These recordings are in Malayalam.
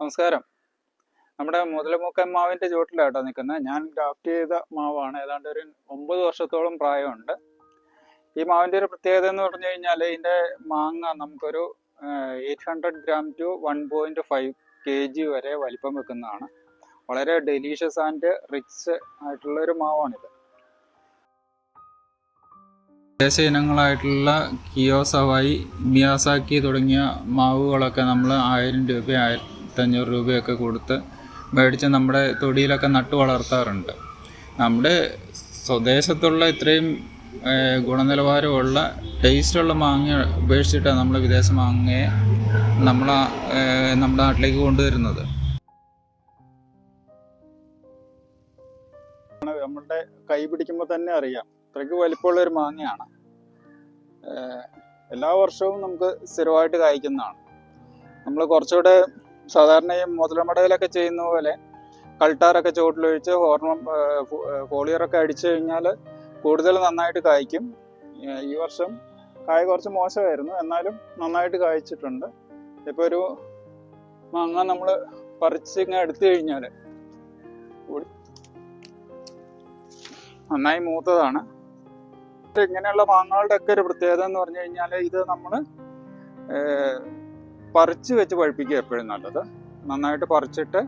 നമസ്കാരം. നമ്മുടെ മുതലമൂക്കൻ മാവിന്റെ ചുവട്ടിലാട്ടോ നിൽക്കുന്നത് ഞാൻ ഗ്രാഫ്റ്റ് ചെയ്ത മാവാണ്. ഏതാണ്ട് ഒരു ഒമ്പത് വർഷത്തോളം പ്രായമുണ്ട്. ഈ മാവിന്റെ ഒരു പ്രത്യേകത എന്ന് പറഞ്ഞു കഴിഞ്ഞാൽ ഇതിന്റെ മാങ്ങ നമുക്കൊരു eight hundred gram to one point five K G വരെ വലിപ്പം വെക്കുന്നതാണ്. വളരെ ഡെലീഷ്യസ് ആൻഡ് റിച്ച് ആയിട്ടുള്ള ഒരു മാവാണിത്. വിദേശ ഇനങ്ങളായിട്ടുള്ള കിയോസവായി മിയാസാക്കി തുടങ്ങിയ മാവുകളൊക്കെ നമ്മൾ ആയിരം രൂപ ആയിരത്തഞ്ഞൂറ് രൂപയൊക്കെ കൊടുത്ത് മേടിച്ച് നമ്മുടെ തൊടിയിലൊക്കെ നട്ടു വളർത്താറുണ്ട്. നമ്മുടെ സ്വദേശത്തുള്ള ഇത്രയും ഗുണനിലവാരമുള്ള ടേസ്റ്റുള്ള മാങ്ങ ഉപേക്ഷിച്ചിട്ടാണ് നമ്മൾ വിദേശ മാങ്ങയെ നമ്മൾ നമ്മുടെ നാട്ടിലേക്ക് കൊണ്ടുവരുന്നത്. നമ്മളുടെ കൈ പിടിക്കുമ്പോൾ തന്നെ അറിയാം. അത്രയ്ക്ക് വലിപ്പമുള്ള ഒരു മാങ്ങയാണ്. എല്ലാ വർഷവും നമുക്ക് സ്ഥിരമായിട്ട് കായ്ക്കുന്നതാണ്. നമ്മൾ കുറച്ചുകൂടെ സാധാരണ ഈ മുതലമടയിലൊക്കെ ചെയ്യുന്ന പോലെ കൾട്ടാറൊക്കെ ചുവട്ടിലൊഴിച്ച് ഹോർമോൺ ഫോളിയറൊക്കെ അടിച്ചു കഴിഞ്ഞാൽ കൂടുതൽ നന്നായിട്ട് കായ്ക്കും. ഈ വർഷം കായ കുറച്ച് മോശമായിരുന്നു. എന്നാലും നന്നായിട്ട് കായ്ച്ചിട്ടുണ്ട്. ഇപ്പോൾ ഒരു മാങ്ങ നമ്മൾ പറിച്ച് ഇങ്ങനെ എടുത്തു കഴിഞ്ഞാൽ നന്നായി മൂത്തതാണ്. ഇങ്ങനെയുള്ള മാങ്ങകളുടെ ഒക്കെ ഒരു പ്രത്യേകത എന്ന് പറഞ്ഞു കഴിഞ്ഞാൽ ഇത് നമ്മൾ പറിച്ച് വെച്ച് പഴുപ്പിക്കുക എപ്പോഴും നല്ലത്. നന്നായിട്ട് പറിച്ചിട്ട്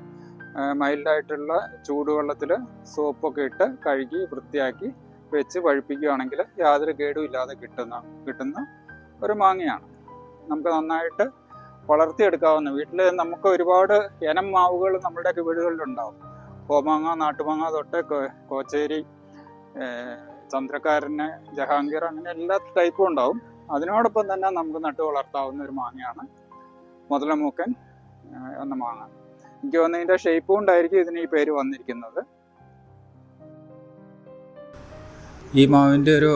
മൈൽഡായിട്ടുള്ള ചൂടുവെള്ളത്തിൽ സോപ്പൊക്കെ ഇട്ട് കഴുകി വൃത്തിയാക്കി വെച്ച് പഴുപ്പിക്കുകയാണെങ്കിൽ യാതൊരു കേടും ഇല്ലാതെ കിട്ടുന്ന കിട്ടുന്ന ഒരു മാങ്ങയാണ്. നമുക്ക് നന്നായിട്ട് വളർത്തിയെടുക്കാവുന്ന വീട്ടിൽ നമുക്ക് ഒരുപാട് ഇനം മാവുകൾ നമ്മുടെയൊക്കെ വീടുകളിലുണ്ടാവും. കോമാങ്ങ നാട്ടുമാങ്ങ തൊട്ട് കോച്ചേരി ചന്ദ്രക്കാരന് ജഹാംഗീർ അങ്ങനെ എല്ലാ ടൈപ്പും ഉണ്ടാവും. അതിനോടൊപ്പം തന്നെ നമുക്ക് നട്ടു വളർത്താവുന്ന ഒരു മാങ്ങയാണ് മുതലമൂക്കൻ മൂക്കൻ എന്ന മാങ്ങ എനിക്ക് തോന്നുന്നു ഇതിന്റെ ഷേപ്പ് കൊണ്ടായിരിക്കും ഇതിന് ഈ പേര് വന്നിരിക്കുന്നത്. ഈ മാവിന്റെ ഒരു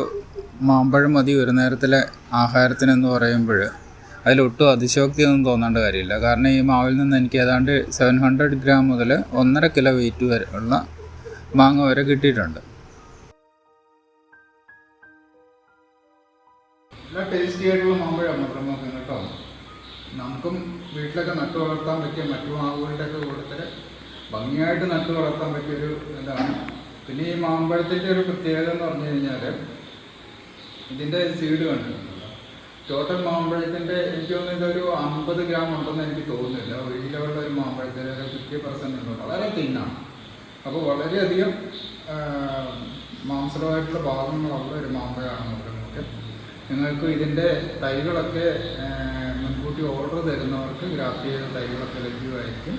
മാമ്പഴം മതി ഒരു നേരത്തിലെ ആഹാരത്തിനെന്ന് പറയുമ്പോൾ അതിലൊട്ടും അതിശോക്തിയൊന്നും തോന്നേണ്ട കാര്യമില്ല. കാരണം ഈ മാവിൽ നിന്ന് എനിക്ക് ഏതാണ്ട് സെവൻ ഹൺഡ്രഡ് ഗ്രാം മുതൽ ഒന്നര കിലോ വെയിറ്റ് വരെ ഉള്ള മാങ്ങ വരെ കിട്ടിയിട്ടുണ്ട്. ടേസ്റ്റി ആയിട്ടുള്ള മാമ്പഴമാണ് മുദ്രമോക്കം കേട്ടോ. നമുക്കും വീട്ടിലൊക്കെ നട്ടു വളർത്താൻ പറ്റിയ മറ്റു മാവുകളുടെ ഒക്കെ കൂട്ടത്തിൽ ഭംഗിയായിട്ട് നട്ടു വളർത്താൻ പറ്റിയൊരു ഇതാണ്. പിന്നെ ഈ മാമ്പഴത്തിന്റെ ഒരു പ്രത്യേകത എന്ന് പറഞ്ഞു കഴിഞ്ഞാൽ ഇതിന്റെ സീഡ് കണ്ടിട്ടുണ്ടല്ലോ ടോട്ടൽ മാമ്പഴത്തിന്റെ എനിക്ക് തോന്നുന്നു ഇതൊരു അമ്പത് ഗ്രാം ഉണ്ടെന്ന് എനിക്ക് തോന്നുന്നില്ല. ഒരു കിലോയുള്ള ഒരു മാമ്പഴത്തിന് ഒരു ഫിഫ്റ്റി പെർസെന്റ് ഉണ്ട്. വളരെ തിന്നാണ് അപ്പോൾ വളരെയധികം മാംസമായിട്ടുള്ള ഭാഗങ്ങളുള്ള ഒരു മാമ്പഴമാണ്. നിങ്ങൾക്ക് ഇതിന്റെ തൈകളൊക്കെ മുൻകൂട്ടി ഓർഡർ തരുന്നവർക്ക് ഗ്രാഫ്റ്റ് ചെയ്ത തൈകളൊക്കെ ലഭ്യമായിരിക്കും.